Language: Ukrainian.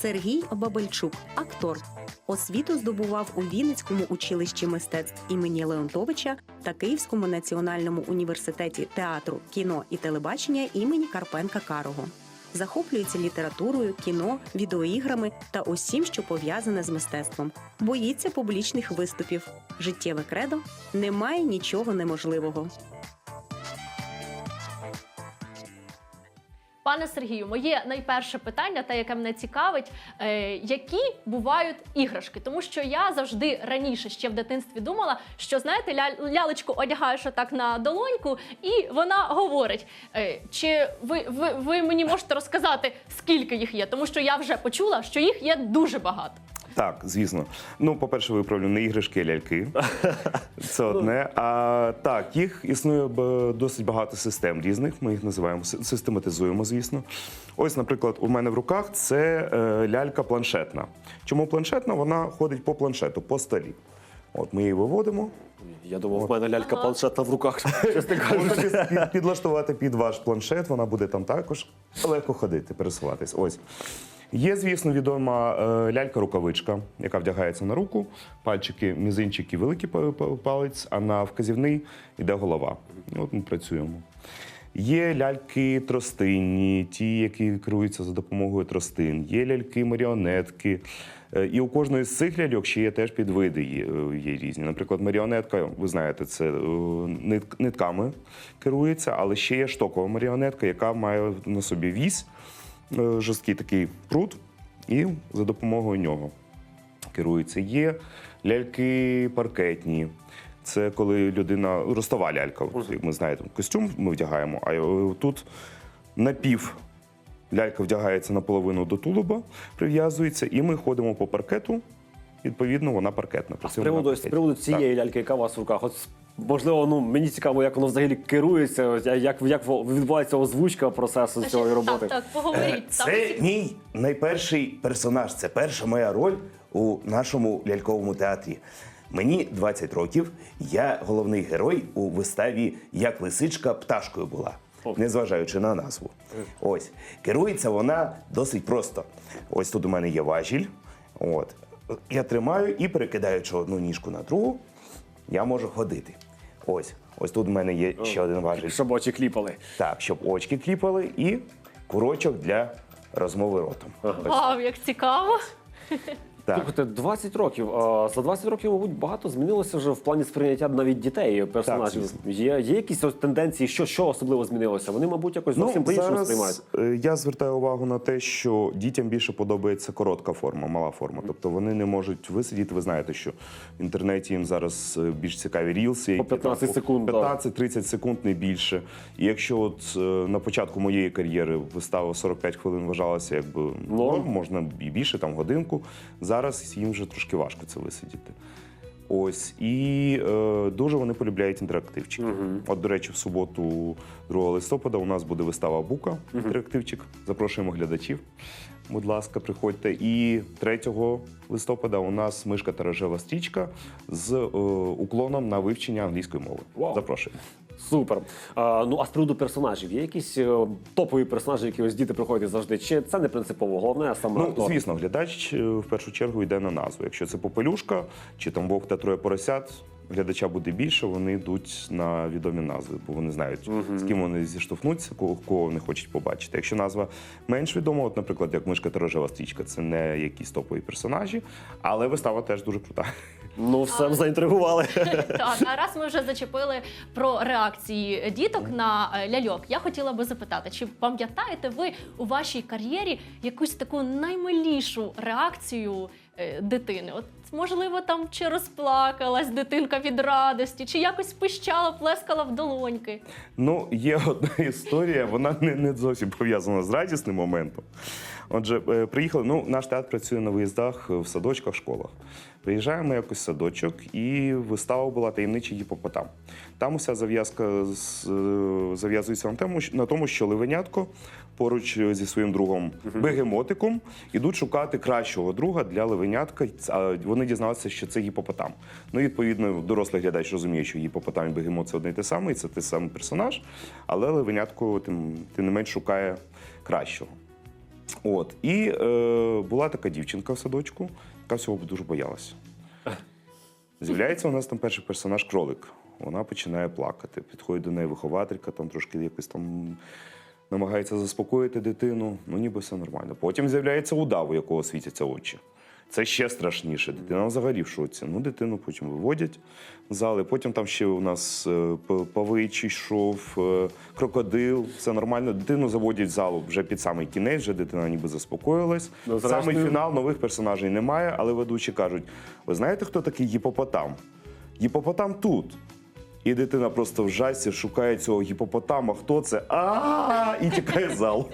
Сергій Бабельчук, актор. Освіту здобував у Вінницькому училищі мистецтв імені Леонтовича та Київському національному університеті театру, кіно і телебачення імені Карпенка Карого. Захоплюється літературою, кіно, відеоіграми та усім, що пов'язане з мистецтвом. Боїться публічних виступів. Життєве кредо немає нічого неможливого. Пане Сергію, моє найперше питання, те, яке мене цікавить, е, які бувають іграшки? Тому що я завжди раніше ще в дитинстві думала, що знаєте, ля- лялечку одягаєш отак на долоньку, і вона говорить. Е, чи ви, ви, ви мені можете розказати, скільки їх є? Тому що я вже почула, що їх є дуже багато. Так, звісно. Ну, по-перше, виправлю не іграшки, а ляльки. Це одне. А так, їх існує досить багато систем різних. Ми їх називаємо систематизуємо, звісно. Ось, наприклад, у мене в руках це е, лялька планшетна. Чому планшетна? Вона ходить по планшету, по столі. От ми її виводимо. Я думав, в мене лялька планшетна в руках. Чесно кажучи. підлаштувати під ваш планшет, вона буде там також легко ходити, пересуватись. Ось. Є, звісно, відома е, лялька-рукавичка, яка вдягається на руку, пальчики, мізинчики, великий па- па- палець, а на вказівний йде голова. От ми працюємо. Є ляльки тростинні, ті, які керуються за допомогою тростин. Є ляльки-маріонетки. Е, І у кожної з цих ляльок ще є теж підвиди є, е, різні. Наприклад, маріонетка, ви знаєте, це нитками керується, але ще є штокова маріонетка, яка має на собі вісь, жорсткий такий прут, і за допомогою нього керується. Є ляльки паркетні. Це коли людина ростова лялька, як ми знаєте, костюм ми вдягаємо, а е, тут напів лялька вдягається наполовину до тулуба, прив'язується, і ми ходимо по паркету. Відповідно, вона паркетна. А з приводу, з приводу цієї ляльки, яка у вас в руках, от можливо, ну мені цікаво, як воно взагалі керується, як, як відбувається озвучка процесу цієї роботи. Так, так, поговоріть. Це всі- мій найперший персонаж. Це перша моя роль у нашому ляльковому театрі. Мені 20 років. Я головний герой у виставі Як лисичка пташкою була, незважаючи на назву. Ось керується вона досить просто. Ось тут у мене є важіль. От я тримаю і перекидаючи одну ніжку на другу, я можу ходити. Ось, ось тут в мене є ще один важіль. Щоб очі кліпали. Так, щоб очки кліпали і курочок для розмови ротом. Ось. Вау, як цікаво. Так. Слухайте, 20 років. А, За 20 років, мабуть, багато змінилося вже в плані сприйняття навіть дітей, персонажів. звісно. є, є якісь ось тенденції, що, що особливо змінилося? Вони, мабуть, якось зовсім по-іншому сприймають. е, я звертаю увагу на те, що дітям більше подобається коротка форма, мала форма. Тобто вони не можуть висидіти. Ви знаєте, що в інтернеті їм зараз е, більш цікаві рілси, які там 15 секунд, да. 15-30 секунд не більше. І якщо от е, на початку моєї кар'єри вистава 45 хвилин вважалася якби норм, можна і більше, там годинку. Зараз їм вже трошки важко це висидіти. Ось і е, дуже вони полюбляють інтерактивчики. От, до речі, в суботу, 2 листопада, у нас буде вистава Бука, інтерактивчик. Запрошуємо глядачів. Будь ласка, приходьте. І 3 листопада у нас мишка та рожева стрічка з е, уклоном на вивчення англійської мови. Вау. Запрошуємо. Супер. А, ну а з приводу персонажів, є якісь е, топові персонажі, які ось діти приходять завжди? Чи це не принципово? Головне, а саме Ну, актор? звісно, глядач е, в першу чергу йде на назву. Якщо це попелюшка чи там Бог та троє поросят, глядача буде більше, вони йдуть на відомі назви, бо вони знають, з ким вони зіштовхнуться, кого, кого вони хочуть побачити. Якщо назва менш відома, от, наприклад, як мишка та рожева стрічка, це не якісь топові персонажі, але вистава теж дуже крута. Ну, все заінтригували. Так, а раз ми вже зачепили про реакції діток на е, ляльок, я хотіла би запитати, чи пам'ятаєте ви у вашій кар'єрі якусь таку наймилішу реакцію е, дитини? От можливо, там чи розплакалась дитинка від радості, чи якось пищала, плескала в долоньки. Ну, є одна історія, вона не, не зовсім пов'язана з радісним моментом. Отже, е, приїхали. Ну, наш театр працює на виїздах е, в садочках, школах. Приїжджаємо якось в садочок, і вистава була таємничий гіпопотам. Там уся зав'язка е, зав'язується на тому, що- на тому, що ливенятко поруч зі своїм другом бегемотиком ідуть шукати кращого друга для ливенятка. А вони дізналися, що це гіпопотам. Ну, відповідно, дорослий глядач розуміє, що гіпопотам і бегемот це одне й те саме, і це той самий персонаж, але ливенятко тим, тим не менш шукає кращого. От. І е, була така дівчинка в садочку, яка всього дуже боялася. З'являється у нас там перший персонаж кролик. Вона починає плакати. Підходить до неї вихователька, там трошки якось там намагається заспокоїти дитину. Ну, ніби все нормально. Потім з'являється удав, у якого світяться очі. Це ще страшніше. Дитина взагалі в шоці. Ну, дитину потім виводять в зали. Потім там ще у нас е, павичий йшов, е, крокодил. Все нормально. Дитину заводять в залу вже під самий кінець, вже дитина ніби заспокоїлась. Ну, Самий фінал нових персонажей немає, але ведучі кажуть: ви знаєте, хто такий гіпопотам? Гіпопотам тут. І дитина просто в жасі шукає цього гіпопотама. Хто це? А і тікає з залу.